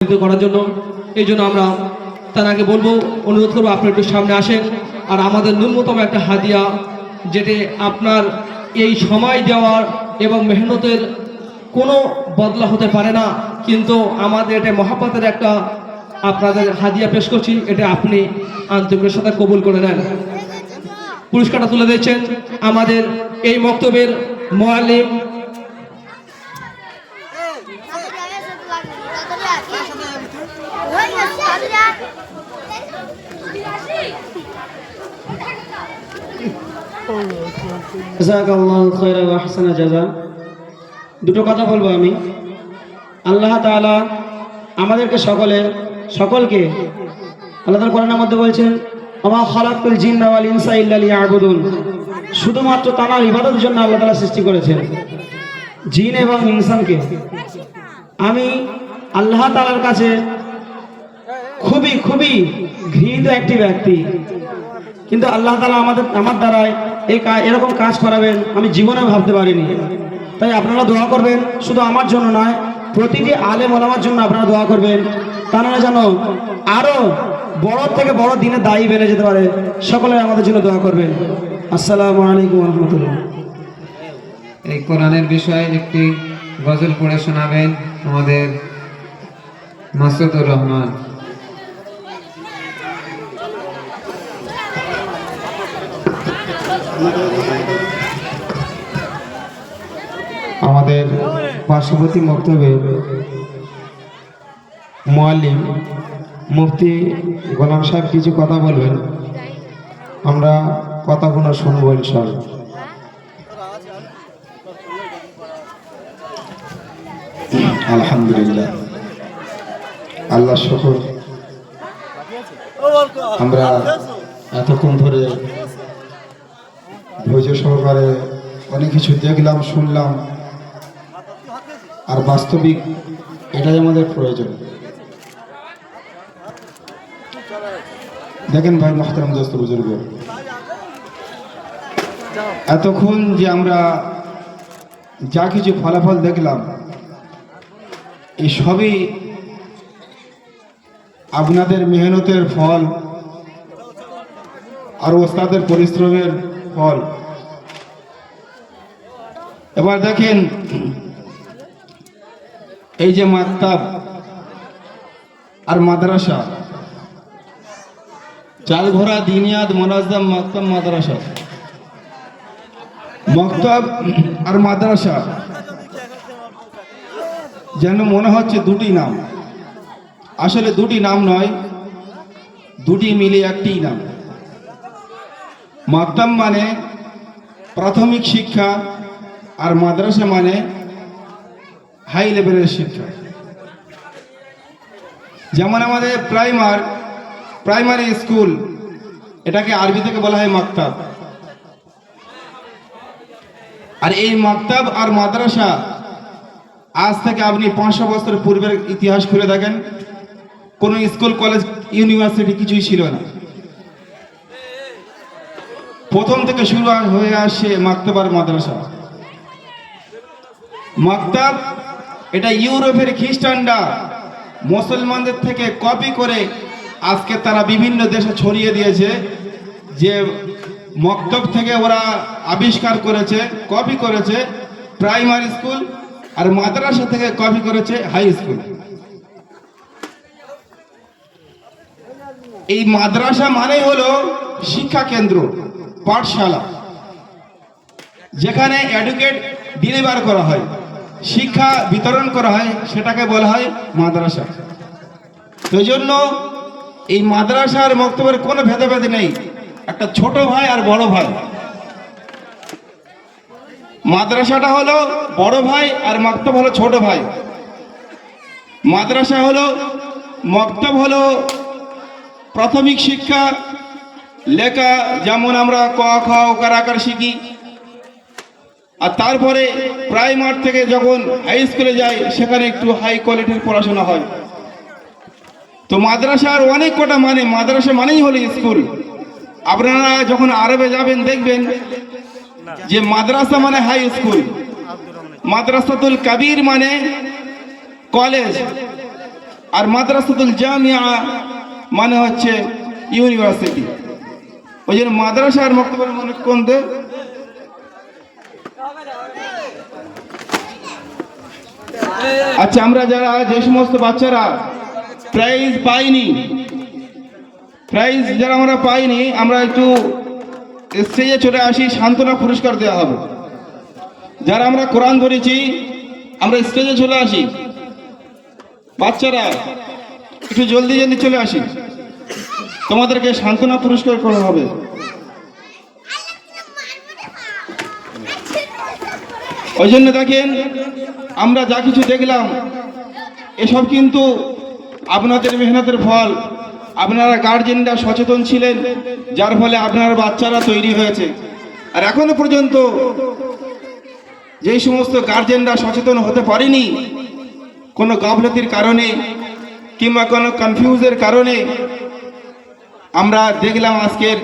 করার জন্য। এই জন্য আমরা তার আগে বলব, অনুরোধ করব আপনি একটু সামনে আসেন। আর আমাদের ন্যূনতম একটা হাদিয়া, যেটি আপনার এই সময় দেওয়ার এবং মেহনতের কোনো বদলা হতে পারে না। কিন্তু আমাদের এটা মহাপাতের একটা আপনাদের হাদিয়া পেশ করছি, এটা আপনি আন্তরিকের সাথে কবুল করে নেন। পুরস্কারটা তুলে দিয়েছেন আমাদের এই মক্তবের মোয়ালিম দুটো কথা বলব আমি। আল্লাহ তাআলা আমাদেরকে সকলে, সকলকে আল্লাহ তাআলা কোরআনের মধ্যে বলছেন আমা খালাকুল জিন্না ওয়াল ইনসা ইল্লা লিয়াবুদুন। শুধুমাত্র তার ইবাদতের জন্য আল্লাহ তাআলা সৃষ্টি করেছেন। জিন এবং ইনসানকে। আমি আল্লাহ তাআলার কাছে খুবই খুবই ঘৃণিত একটি ব্যক্তি। কিন্তু আল্লাহ তালা আমাদের, আমার দ্বারায় এই এরকম কাজ করাবেন, আমি জীবনে ভাবতে পারিনি। তাই আপনারা দোয়া করবেন, শুধু আমার জন্য নয়, প্রতিটি আলেম ওলামার জন্য আপনারা দোয়া করবেন তারা যেন আরও বড় থেকে বড় দিনে দায়ী বেড়ে যেতে পারে। সকলে আমাদের জন্য দোয়া করবেন। আসসালামু আলাইকুম রহমতুল্লাহ এই কোরআনের বিষয়ে একটি গজল পড়ে শোনাবেন আমাদের মাসুদুর রহমান। আমাদের পার্শ্ববর্তী মক্তবে মোয়াল্লিম মুফতি গোলাম সাহেব কিছু কথা বলবেন। আমরা কথাগুলো শুনব ইনশাআল্লাহ। আলহামদুলিল্লাহ। আল্লাহ শকর। আমরা এতক্ষণ ধরে ধৈর্য সহকারে অনেক কিছু দেখলাম, শুনলাম। আর বাস্তবিক এটাই আমাদের প্রয়োজন। দেখেন ভাই মোহতারাম দোস্ত বুজুর্গ। এতক্ষণ যে আমরা যা কিছু ফলাফল দেখলাম, এই সবই আপনাদের মেহনতের ফল আর ওস্তাদের পরিশ্রমের ফল। এবার দেখেন, এই যে মাকতাব আর মাদ্রাসা চালঘোরা দিনিয়াদ মোনাজ্জাম মাকতাব, মাদ্রাসা। মক্তব আর মাদ্রাসা, যেন মনে হচ্ছে দুটি নাম। আসলে দুটি নাম নয়, দুটি মিলে একটি নাম। মাকতাম মানে প্রাথমিক শিক্ষা আর মাদ্রাসা মানে হাই লেভেলের শিক্ষা। যেমন আমাদের প্রাইমার প্রাইমারি স্কুল এটাকে আরবি থেকে বলা হয় মাকতাব আর এই মাকতাব আর মাদ্রাসা, আজ থেকে আপনি পাঁচশো বছর পূর্বের ইতিহাস খুলে দেখেন, কোনো স্কুল কলেজ ইউনিভার্সিটি কিছুই ছিল না। প্রথম থেকে শুরু হয়ে আসছে মাকতাবার মাদ্রাসা। মাকতাব, এটা ইউরোপের খ্রিস্টানরা মুসলমানদের থেকে কপি করে আজকে তারা বিভিন্ন দেশে ছড়িয়ে দিয়েছে। যে মক্তব থেকে ওরা আবিষ্কার করেছে কপি করেছে প্রাইমারি স্কুল আর মাদ্রাসা থেকে কপি করেছে হাই স্কুল এই মাদ্রাসা মানে হলো শিক্ষা কেন্দ্র, পাঠশালা, যেখানে অ্যাডুকেট ডেলিভার করা হয়। শিক্ষা বিতরণ করা হয়, সেটাকে বলা হয় মাদ্রাসা। তো জন্য এই মাদ্রাসার বক্তব্যের কোনো ভেদাভেদ নেই। একটা ছোট ভাই আর বড় ভাই। মাদ্রাসাটা হলো বড় ভাই আর মক্তব হলো ছোট ভাই। মাদ্রাসা হলো, মক্তব হলো প্রাথমিক শিক্ষা, লেখা, যেমন আমরা ক, খ ওকার আকার শিখি। আর তারপরে প্রাইমার থেকে যখন হাই স্কুলে যাই, সেখানে একটু হাই কোয়ালিটির পড়াশোনা হয়। তো মাদ্রাসার অনেক কটা মানে মাদ্রাসা মানেই হলো স্কুল আপনারা যখন আরবে যাবেন, দেখবেন যে মাদ্রাসা মানে হাই স্কুল মাদ্রাসাতুল কাবির মানে কলেজ আর মাদ্রাসাতুল জামিয়া মানে হচ্ছে ইউনিভার্সিটি ওই জন্য মাদ্রাসা আর মক্তবের মনে কোনতে আচ্ছা আমরা যারা, যে সমস্ত বাচ্চারা প্রাইজ পাইনি প্রাইজ যারা আমরা পাইনি, আমরা একটু স্টেজে চলে আসি, সান্ত্বনা পুরস্কার দেওয়া হবে। যারা আমরা কোরআন ধরেছি আমরা স্টেজে চলে আসি। বাচ্চারা, একটু জলদি জলদি চলে আসি। তোমাদেরকে সান্ত্বনা পুরস্কার করা হবে। ওই জন্য দেখেন, আমরা যা কিছু দেখলাম, এসব কিন্তু আপনাদের মেহনতের ফল। আপনারা গার্জেনরা সচেতন ছিলেন, যার ফলে আপনার বাচ্চারা তৈরি হয়েছে। আর এখনও পর্যন্ত যেই সমস্ত গার্জেনরা সচেতন হতে পারেনি, কোনো গাফলতির কারণে কিংবা কোনো কনফিউজের কারণে, আমরা দেখলাম আজকের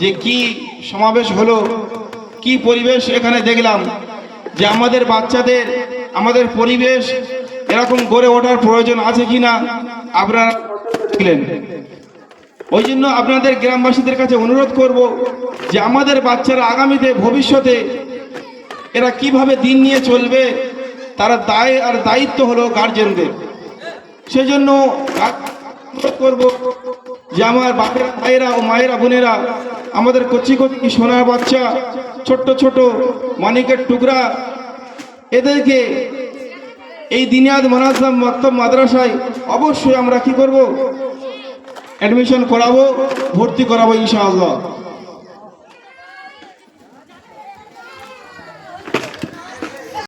যে কি সমাবেশ হলো, কি পরিবেশ এখানে দেখলাম। যে আমাদের বাচ্চাদের, আমাদের পরিবেশ এরকম গড়ে ওঠার প্রয়োজন আছে কিনা আপনারা দেখলেন ওই জন্য আপনাদের গ্রামবাসীদের কাছে অনুরোধ করব যে আমাদের বাচ্চারা আগামীতে ভবিষ্যতে এরা কীভাবে দিন নিয়ে চলবে, তারা দায় আর দায়িত্ব হলো গার্জেনদের সেজন্য করব যে আমার বাপের, ভাইয়েরা ও মায়েরা, বোনেরা, আমাদের কচি কচি সোনার বাচ্চা, ছোট্ট ছোট মানিকের টুকরা, এদেরকে এই দিনিয়াদ মানাজাম মক্তব মাদ্রাসায় অবশ্যই আমরা কি করব? অ্যাডমিশন করাবো, ভর্তি করাবো ইনশাআল্লাহ।